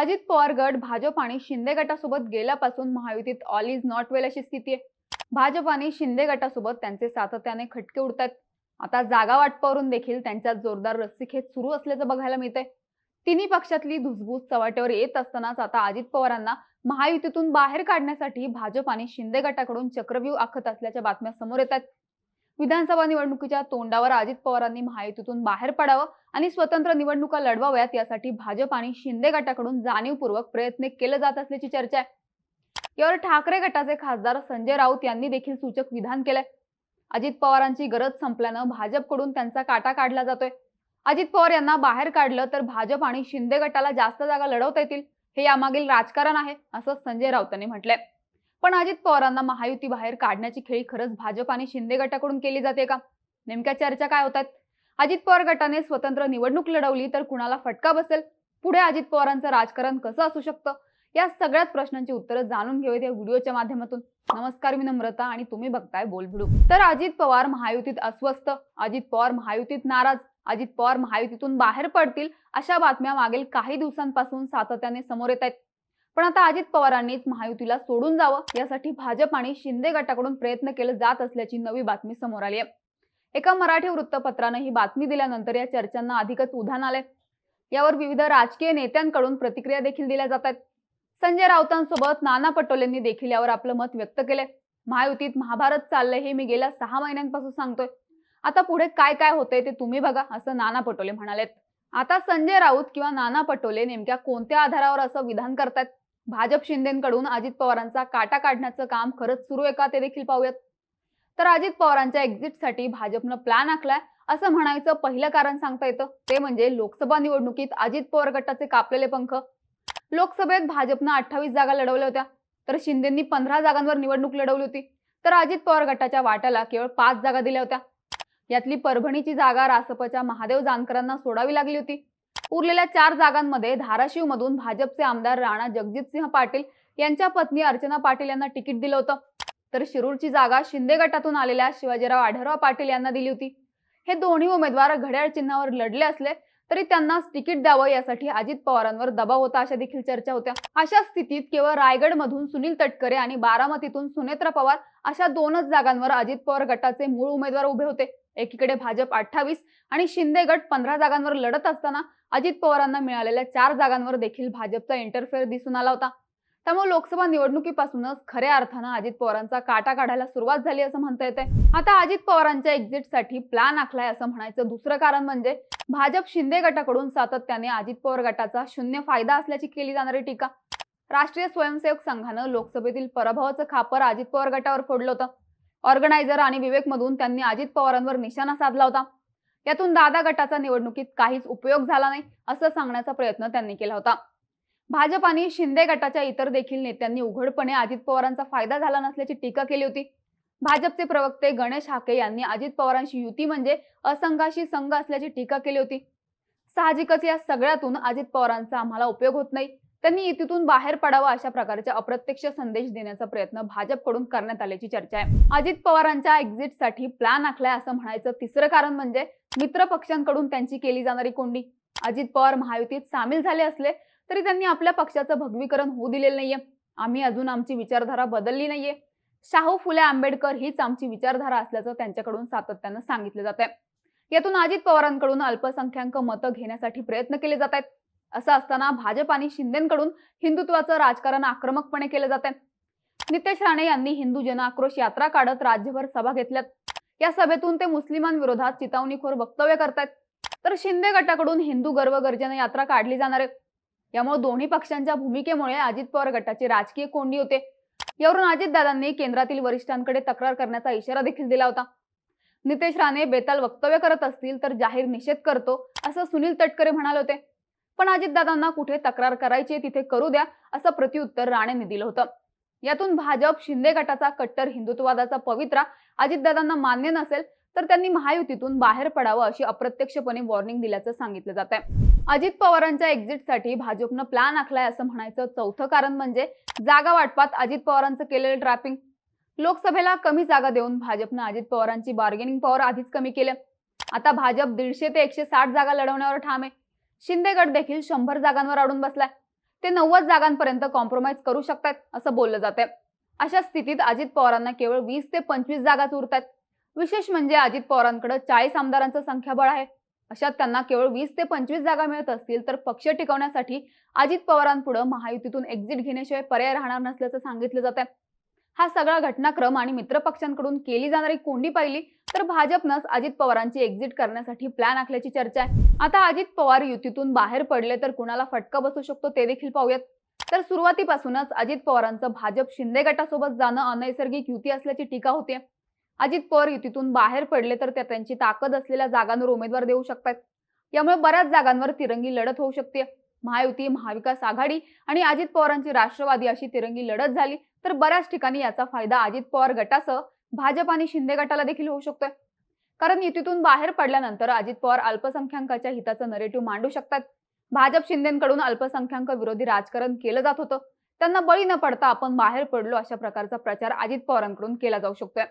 अजित पवार गट भाजप आणि शिंदे गटासोबत गेल्यापासून महायुतीत ऑल इज नॉट वेल अशी स्थिती आहे. भाजप आणि शिंदे गटासोबत त्यांचे सातत्याने खटके उडत आहेत आता जागा वाटपावरून देखील त्यांच्यात जोरदार रस्सीखेच सुरू असल्याचं बघायला मिळतंय. तिन्ही पक्षातली धुसभूस चव्हाट्यावर येत असतानाच आता अजित पवारांना महायुतीतून बाहेर काढण्यासाठी भाजप आणि शिंदे गटाकडून चक्रव्यूह आखत असल्याच्या बातम्या समोर येत आहेत विधानसभा निवडणुकीच्या तोंडावर अजित पवारांनी महायुतीतून बाहेर पडावं आणि स्वतंत्र निवडणुका लढवाव्यात यासाठी भाजप आणि शिंदे गटाकडून जाणीवपूर्वक प्रयत्न केले जात असल्याची चर्चा आहे. यावर ठाकरे गटाचे खासदार संजय राऊत यांनी देखील सूचक विधान केलंय. अजित पवारांची गरज संपल्यानं भाजपकडून त्यांचा काटा काढला जातोय. अजित पवार यांना बाहेर काढलं तर भाजप आणि शिंदे गटाला जास्त जागा लढवता येतील हे यामागील राजकारण आहे असं संजय राऊतांनी म्हटलंय. पण अजित पवारांना महायुती बाहेर काढण्याची खेळी खरंच भाजप आणि शिंदे गटाकडून केली जाते का? नेमक्या चर्चा काय होतात? अजित पवार गटाने स्वतंत्र निवडणूक लढवली तर कुणाला फटका बसेल? पुढे अजित पवारांचं राजकारण कसं असू शकतं? या सगळ्याच प्रश्नांची उत्तरं जाणून घेऊयात या व्हिडिओच्या माध्यमातून. नमस्कार मी नम्रता आणि तुम्ही बघताय बोलभिडू तर अजित पवार महायुतीत अस्वस्थ अजित पवार महायुतीत नाराज अजित पवार महायुतीतून बाहेर पडतील अशा बातम्या मागील काही दिवसांपासून सातत्याने समोर येत आहेत पण आता अजित पवारांनीच महायुतीला सोडून जावं यासाठी भाजप आणि शिंदे गटाकडून प्रयत्न केले जात असल्याची नवी बातमी समोर आली आहे. एका मराठी वृत्तपत्रानं ही बातमी दिल्यानंतर या चर्चांना अधिकच उधाण आले यावर विविध राजकीय नेत्यांकडून प्रतिक्रिया देखील दिल्या जात आहेत. संजय राऊतांसोबत नाना पटोलेंनी देखील यावर आपलं मत व्यक्त केलंय. महायुतीत महाभारत चाललंय हे मी गेल्या सहा महिन्यांपासून सांगतोय. आता पुढे काय काय होतंय ते तुम्ही बघा असं नाना पटोले म्हणालेत. आता संजय राऊत किंवा नाना पटोले नेमक्या कोणत्या आधारावर असं विधान करतात भाजप शिंदेकडून अजित पवारांचा काटा काढण्याचं काम खरंच सुरू आहे का ते देखील पाहूयात. तर अजित पवारांच्या एक्झिटसाठी भाजपनं प्लॅन आखलाय असं म्हणायचं पहिलं कारण सांगता येतं. ते म्हणजे लोकसभा निवडणुकीत अजित पवार गटाचे कापलेले पंख. लोकसभेत भाजपनं अठ्ठावीस जागा लढवल्या होत्या. तर शिंदेंनी पंधरा जागांवर निवडणूक लढवली होती. तर अजित पवार गटाच्या वाट्याला केवळ पाच जागा दिल्या होत्या. यातली परभणीची जागा रासपच्या महादेव जानकरांना सोडावी लागली होती. उरलेल्या चार जागांमध्ये धाराशिव मधून भाजपचे आमदार राणा जगजितसिंह पाटील यांच्या पत्नी अर्चना पाटील यांना तिकीट दिलं होतं. तर शिरूरची जागा शिंदे गटातून आलेल्या शिवाजीराव आढळराव पाटील यांना दिली होती. हे दोन्ही उमेदवार घड्याळ चिन्हावर लढले असले तरी त्यांना तिकीट द्यावं यासाठी अजित पवारांवर दबाव होता अशा देखील चर्चा होत्या. अशा स्थितीत केवळ रायगड मधून सुनील तटकरे आणि बारामतीतून सुनेत्रा पवार अशा दोनच जागांवर अजित पवार गटाचे मूळ उमेदवार उभे होते. एकीकडे भाजप अठ्ठावीस आणि शिंदे गट पंधरा जागांवर लढत असताना अजित पवारांना मिळालेल्या चार जागांवर देखील भाजपचा इंटरफेअर दिसून आला होता. त्यामुळे लोकसभा निवडणुकीपासूनच खऱ्या अर्थानं अजित पवारांचा काटा काढायला सुरुवात झाली असं म्हणता येते. आता अजित पवारांच्या एक्झिटसाठी प्लॅन आखलाय असं म्हणायचं दुसरं कारण म्हणजे भाजप शिंदे गटाकडून सातत्याने अजित पवार गटाचा शून्य फायदा असल्याची केली जाणारी टीका. राष्ट्रीय स्वयंसेवक संघानं लोकसभेतील पराभवाचं खापर अजित पवार गटावर फोडलं होतं. ऑर्गनायझर आणि विवेक मधून त्यांनी अजित पवारांवर निशाणा साधला होता. यातून दादा गटाचा निवडणुकीत काहीच उपयोग झाला नाही असं सांगण्याचा प्रयत्न त्यांनी केला होता. भाजप आणि शिंदे गटाच्या इतर देखील नेत्यांनी उघडपणे अजित पवारांचा फायदा झाला नसल्याची टीका केली होती. भाजपचे प्रवक्ते गणेश हाके यांनी अजित पवारांशी युती म्हणजे असंघाशी संघ असल्याची टीका केली होती. साहजिकच या सगळ्यातून अजित पवारांचा आम्हाला उपयोग होत नाही. त्यांनी युतीतून बाहेर पडावा अशा प्रकारचे अप्रत्यक्ष संदेश देण्याचा प्रयत्न भाजपकडून करण्यात आल्याची चर्चा आहे. अजित पवारांच्या एक्झिटसाठी प्लॅन आखलाय असं म्हणायचं तिसरं कारण म्हणजे मित्र पक्षांकडून त्यांची केली जाणारी कोंडी. अजित पवार महायुतीत सामील झाले असले तरी त्यांनी आपल्या पक्षाचं भगवीकरण होऊ दिलेलं नाहीये. आम्ही अजून आमची विचारधारा बदलली नाहीये. शाहू फुले आंबेडकर हीच आमची विचारधारा असल्याचं त्यांच्याकडून सातत्यानं सांगितलं जात आहे यातून अजित पवारांकडून अल्पसंख्याक मतं घेण्यासाठी प्रयत्न केले जात आहेत. असं असताना भाजप आणि शिंदेकडून हिंदुत्वाचं राजकारण आक्रमकपणे केलं जात आहे नितेश राणे यांनी हिंदू जन आक्रोश यात्रा काढत राज्यभर सभा घेतल्यात. या सभेतून ते मुस्लिमांविरोधात चितावणीखोर वक्तव्य करतायत. तर शिंदे गटाकडून हिंदू गर्व गर्जन यात्रा काढली जाणार आहे. यामुळे दोन्ही पक्षांच्या भूमिकेमुळे अजित पवार गटाची राजकीय कोंडी होते. यावरून अजितदादांनी केंद्रातील वरिष्ठांकडे तक्रार करण्याचा इशारा देखील दिला होता. नितेश राणे बेताल वक्तव्य करत असतील तर जाहीर निषेध करतो असं सुनील तटकरे म्हणाले होते. पण अजितदादांना कुठे तक्रार करायची तिथे करू द्या असं प्रत्युत्तर राणेंनी दिलं होतं. यातून भाजप शिंदे गटाचा कट्टर हिंदुत्ववादाचा पवित्रा अजितदादांना मान्य नसेल तर त्यांनी महायुतीतून बाहेर पडावं अशी अप्रत्यक्षपणे वॉर्निंग दिल्याचं सांगितलं जात आहे अजित पवारांच्या एक्झिटसाठी भाजपनं प्लॅन आखलाय असं म्हणायचं चौथं कारण म्हणजे जागा वाटपात अजित पवारांचं केलेलं ट्रॅपिंग लोकसभेला कमी जागा देऊन भाजपनं अजित पवारांची बार्गेनिंग पॉवर आधीच कमी केलं. आता भाजप दीडशे ते एकशे साठ जागा लढवण्यावर ठाम आहे. शिंदेगड देखील शंभर जागांवर अडून बसलाय. ते नव्वद जागांपर्यंत कॉम्प्रोमाइज करू शकतात असं बोललं जाते अशा स्थितीत अजित पवारांना केवळ वीस ते पंचवीस जागाच उरतात विशेष म्हणजे अजित पवारांकडे चाळीस आमदारांचं संख्याबळ आहे. अशात त्यांना केवळ वीस ते पंचवीस जागा मिळत असतील तर पक्ष टिकवण्यासाठी अजित पवारांपुढे महायुतीतून एक्झिट घेण्याशिवाय पर्याय राहणार नसल्याचं सांगितलं जात आहे हा सगळा घटनाक्रम आणि मित्रपक्षांकडून केली जाणारी कोंडी पाहिली तर भाजपनंच अजित पवारांची एक्झिट करण्यासाठी प्लॅन आखल्याची चर्चा आहे. आता अजित पवार युतीतून बाहेर पडले तर कुणाला फटका बसू शकतो ते देखील पाहूयात. तर सुरुवातीपासूनच अजित पवारांचं भाजप शिंदे गटासोबत जाणं अनैसर्गिक युती असल्याची टीका होते अजित पवार युतीतून बाहेर पडले तर त्या त्यांची ताकद असलेल्या जागांवर उमेदवार देऊ शकतात. यामुळे बऱ्याच जागांवर तिरंगी लढत होऊ शकते. महायुती महाविकास आघाडी आणि अजित पवारांची राष्ट्रवादी अशी तिरंगी लढत झाली. तर बऱ्याच ठिकाणी याचा फायदा अजित पवार गटासह भाजप आणि शिंदे गटाला देखील होऊ शकतोय. कारण युतीतून बाहेर पडल्यानंतर अजित पवार अल्पसंख्याकाच्या हिताचं नरेटिव्ह मांडू शकतात. भाजप शिंदेकडून अल्पसंख्याक विरोधी राजकारण केलं जात होतं. त्यांना बळी न पडता आपण बाहेर पडलो अशा प्रकारचा प्रचार अजित पवारांकडून केला जाऊ शकतोय.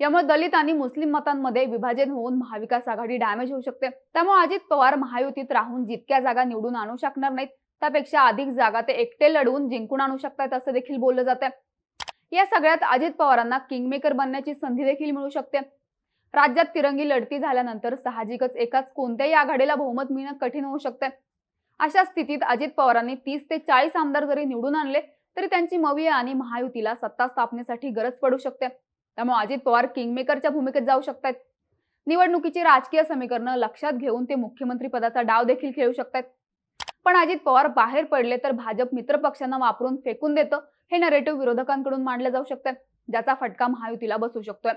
यामुळे दलित आणि मुस्लिम मतांमध्ये विभाजन होऊन महाविकास आघाडी डॅमेज होऊ शकते. त्यामुळे अजित पवार महायुतीत राहून जितक्या जागा निवडून आणू शकणार नाहीत त्यापेक्षा अधिक जागा ते एकटे लढवून जिंकून आणू शकतात असं देखील बोललं जात या सगळ्यात अजित पवारांना किंगमेकर बनण्याची संधी देखील मिळू शकते. राज्यात तिरंगी लढती झाल्यानंतर साहजिकच एकाच कोणत्याही आघाडीला बहुमत मिळणं कठीण होऊ शकते अशा स्थितीत अजित पवारांनी तीस ते चाळीस आमदार जरी निवडून आणले तरी त्यांची मवी आणि महायुतीला सत्ता स्थापनेसाठी गरज पडू शकते. त्यामुळे अजित पवार किंगमेकरच्या भूमिकेत जाऊ शकतात निवडणुकीची राजकीय समीकरणं लक्षात घेऊन ते मुख्यमंत्री पदाचा डाव देखील खेळू शकतात पण अजित पवार बाहेर पडले तर भाजप मित्र पक्षांना वापरून फेकून देतं. हे नरेटिव्ह विरोधकांकडून मांडलं जाऊ शकतं. ज्याचा फटका महायुतीला बसू शकतोय.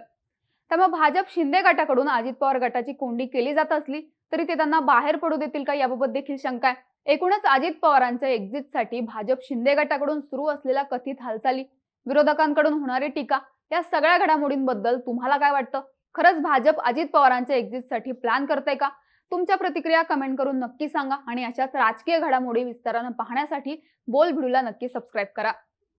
त्यामुळे भाजप शिंदे गटाकडून अजित पवार गटाची कोंडी केली जात असली तरी ते त्यांना बाहेर पडू देतील का याबाबत देखील शंका आहे. एकूणच अजित पवारांच्या एक्झिटसाठी भाजप शिंदे गटाकडून सुरू असलेल्या कथित हालचाली विरोधकांकडून होणारी टीका या सगळ्या घडामोडींबद्दल तुम्हाला काय वाटतं? खरंच भाजप अजित पवारांच्या एक्झिटसाठी प्लॅन करते का? तुमच्या प्रतिक्रिया कमेंट करून नक्की सांगा आणि अशाच राजकीय घडामोडी विस्तारानं पाहण्यासाठी बोल भिडूला नक्की सबस्क्राईब करा.